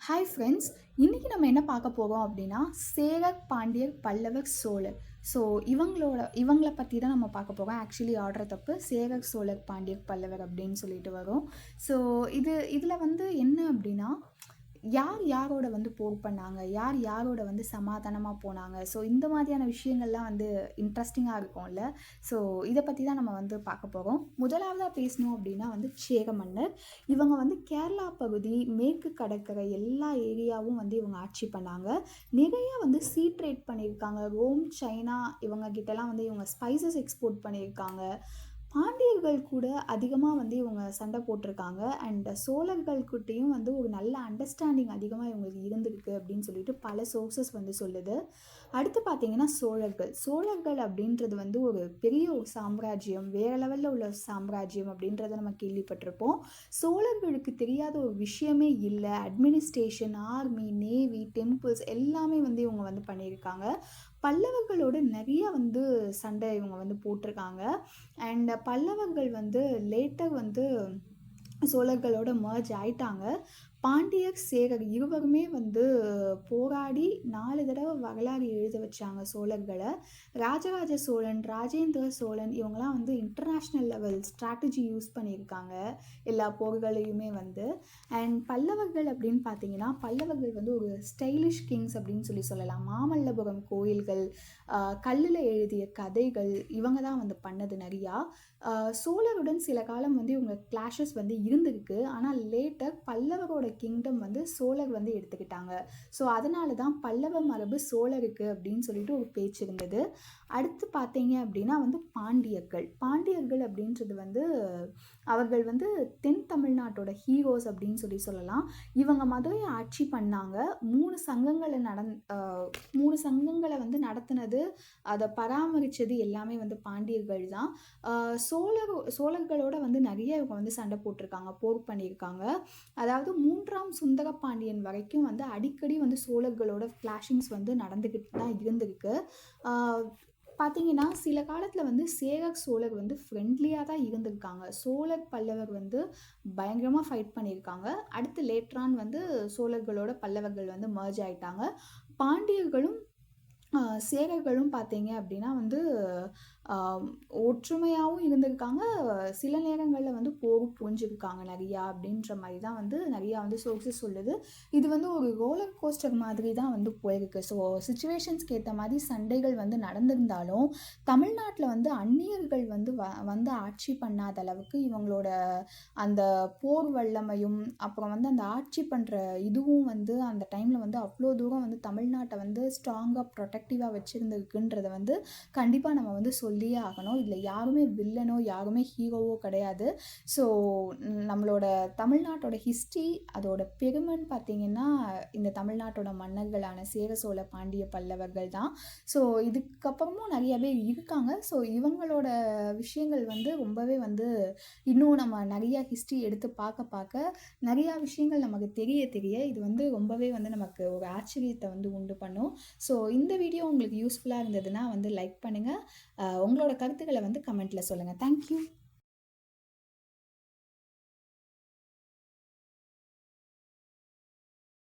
Hi friends இன்றைக்கி நம்ம என்ன பார்க்க போகிறோம் அப்படின்னா சேரர் பாண்டியர் பல்லவர் சோழர். ஸோ இவங்களோட இவங்கள பற்றி தான் நம்ம பார்க்க போகிறோம் ஆக்சுவலி ஆர்டர் தப்பு சேரர் சோழர் பாண்டியர் பல்லவர் அப்படின்னு சொல்லிட்டு வரும். ஸோ இது இதில் வந்து என்ன அப்படின்னா யார் யாரோட வந்து போர் பண்ணாங்க? யார் யாரோட வந்து சமாதானமாக போனாங்க? ஸோ இந்த மாதிரியான விஷயங்கள்லாம் வந்து இன்ட்ரெஸ்டிங்காக இருக்கும்ல. ஸோ இதை பற்றி தான் நம்ம வந்து பார்க்க போகிறோம் முதலாவதாக பேசணும் அப்படின்னா வந்து சேர மன்னர். இவங்க வந்து கேரளா பகுதி மேற்கு கடற்கரை எல்லா ஏரியாவும் வந்து இவங்க ஆட்சி பண்ணாங்க. நிறையா வந்து சீ ட்ரேட் பண்ணியிருக்காங்க. ரோம் சைனா இவங்க கிட்டலாம் வந்து இவங்க ஸ்பைசஸ் எக்ஸ்போர்ட் பண்ணியிருக்காங்க. பாண்டியர்கள் கூட அதிகமாக வந்து இவங்க சண்டை போட்டிருக்காங்க. அண்ட் சோழர்கள்கிட்டையும் வந்து ஒரு நல்ல அண்டர்ஸ்டாண்டிங் அதிகமாக இவங்களுக்கு இருந்திருக்கு அப்படின்னு சொல்லிட்டு பல சோர்சஸ் வந்து சொல்லுது. அடுத்து பார்த்தீங்கன்னா சோழர்கள். சோழர்கள் அப்படின்றது வந்து ஒரு பெரிய ஒரு சாம்ராஜ்யம் வேறு லெவலில் உள்ள சாம்ராஜ்யம் அப்படின்றத நம்ம கேள்விப்பட்டிருப்போம். சோழர்களுக்கு தெரியாத ஒரு விஷயமே இல்லை. அட்மினிஸ்ட்ரேஷன் ஆர்மி நேவி டெம்பிள்ஸ் எல்லாமே வந்து இவங்க வந்து பண்ணியிருக்காங்க. பல்லவர்களோட நிறைய வந்து சண்டை இவங்க வந்து போட்டிருக்காங்க. அண்ட் பல்லவர்கள் வந்து லேட்டாக வந்து சோழர்களோட மர்ஜ் ஆயிட்டாங்க. பாண்டியர் சேரர் இருவருமே வந்து போராடி நாலு தடவை வரலாறு எழுத வச்சாங்க சோழர்களை. ராஜராஜ சோழன் ராஜேந்திர சோழன் இவங்கெல்லாம் வந்து இன்டர்நேஷ்னல் லெவல் ஸ்ட்ராட்டஜி யூஸ் பண்ணியிருக்காங்க எல்லா போர்களையுமே வந்து. அண்ட் பல்லவர்கள் அப்படின்னு பார்த்தீங்கன்னா பல்லவர்கள் வந்து ஒரு ஸ்டைலிஷ் கிங்ஸ் அப்படின்னு சொல்லி சொல்லலாம். மாமல்லபுரம் கோயில்கள் கல்லில் எழுதிய கதைகள் இவங்க தான் வந்து பண்ணது நிறையா. சோழருடன் சில காலம் வந்து இவங்க கிளாஷஸ் வந்து இருந்திருக்கு. ஆனால் லேட்டர் பல்லவரோட கிங்டம் வந்து சோழர் வந்து எடுத்துக்கிட்டாங்க. ஸோ அதனால தான் பல்லவ மரபு சோழருக்கு அப்படின்னு சொல்லிட்டு ஒரு பேச்சு இருந்தது. அடுத்து பார்த்தீங்க அப்படின்னா வந்து பாண்டியர்கள். பாண்டியர்கள் அப்படின்றது வந்து அவர்கள் வந்து தென் தமிழ்நாட்டோட ஹீரோஸ் அப்படின்னு சொல்லி சொல்லலாம். இவங்க மதுரையை ஆட்சி பண்ணாங்க. மூணு சங்கங்களை நடந் மூணு சங்கங்களை வந்து நடத்தினது அதை பராமரித்தது எல்லாமே வந்து பாண்டியர்கள் தான். சோழர் சோழர்களோட வந்து நிறைய இவங்க வந்து சண்டை போட்டிருக்காங்க போர் பண்ணியிருக்காங்க. அதாவது மூன்றாம் சுந்தர பாண்டியன் வரைக்கும் வந்து அடிக்கடி வந்து சோழர்களோட கிளாஷிங்ஸ் வந்து நடந்துக்கிட்டு தான் இருந்திருக்கு. பார்த்தீங்கன்னா சில காலத்தில் வந்து சேரர் சோழர் வந்து ஃப்ரெண்ட்லியாக தான் இருந்திருக்காங்க. சோழர் பல்லவர் வந்து பயங்கரமாக ஃபைட் பண்ணியிருக்காங்க. அடுத்து லேட்ரான் வந்து சோழர்களோட பல்லவர்கள் வந்து மர்ஜ் ஆயிட்டாங்க. பாண்டியர்களும் சேரர்களும் பார்த்தீங்க அப்படின்னா வந்து ஒற்றுமையாகவும் இருந்திருக்காங்க. சில நேரங்களில் வந்து போர் புரிஞ்சிருக்காங்க நிறையா அப்படின்ற மாதிரி தான் வந்து நிறையா வந்து சோர்ஸஸ் சொல்லுது. இது வந்து ஒரு ரோலர் கோஸ்டர் மாதிரி தான் வந்து போயிருக்கு. ஸோ சுச்சுவேஷன்ஸ்க்கு ஏற்ற மாதிரி சண்டைகள் வந்து நடந்திருந்தாலும் தமிழ்நாட்டில் வந்து அந்நியர்கள் வந்து வ வந்து ஆட்சி பண்ணாத அளவுக்கு இவங்களோட அந்த போர் வல்லமையும் அப்புறம் வந்து அந்த ஆட்சி பண்ணுற இதுவும் வந்து அந்த டைமில் வந்து அவ்வளோ தூரம் வந்து தமிழ்நாட்டை வந்து ஸ்ட்ராங்காக ப்ரொடெக்டிவாக வச்சுருந்துருக்குன்றதை வந்து கண்டிப்பாக நம்ம வந்து சொல்லி சொல்லியே ஆகணும். இதில் யாருமே வில்லனோ யாருமே ஹீரோவோ கிடையாது. ஸோ நம்மளோட தமிழ்நாட்டோட ஹிஸ்ட்ரி அதோட பெருமைன்னு பார்த்திங்கன்னா இந்த தமிழ்நாட்டோட மன்னர்களான சேர சோழ பாண்டிய பல்லவர்கள் தான். ஸோ இதுக்கப்புறமும் நிறைய பேர் இருக்காங்க. ஸோ இவங்களோட விஷயங்கள் வந்து ரொம்பவே வந்து இன்னும் நம்ம நிறையா ஹிஸ்ட்ரி எடுத்து பார்க்க பார்க்க நிறையா விஷயங்கள் நமக்கு தெரிய தெரிய இது வந்து ரொம்பவே வந்து நமக்கு ஒரு ஆச்சரியத்தை வந்து உண்டு பண்ணும். ஸோ இந்த வீடியோ உங்களுக்கு யூஸ்ஃபுல்லாக இருந்ததுன்னா வந்து லைக் பண்ணுங்கள் உங்களோட கருத்துக்களை வந்து கமெண்ட்டில் சொல்லுங்கள் தேங்க்யூ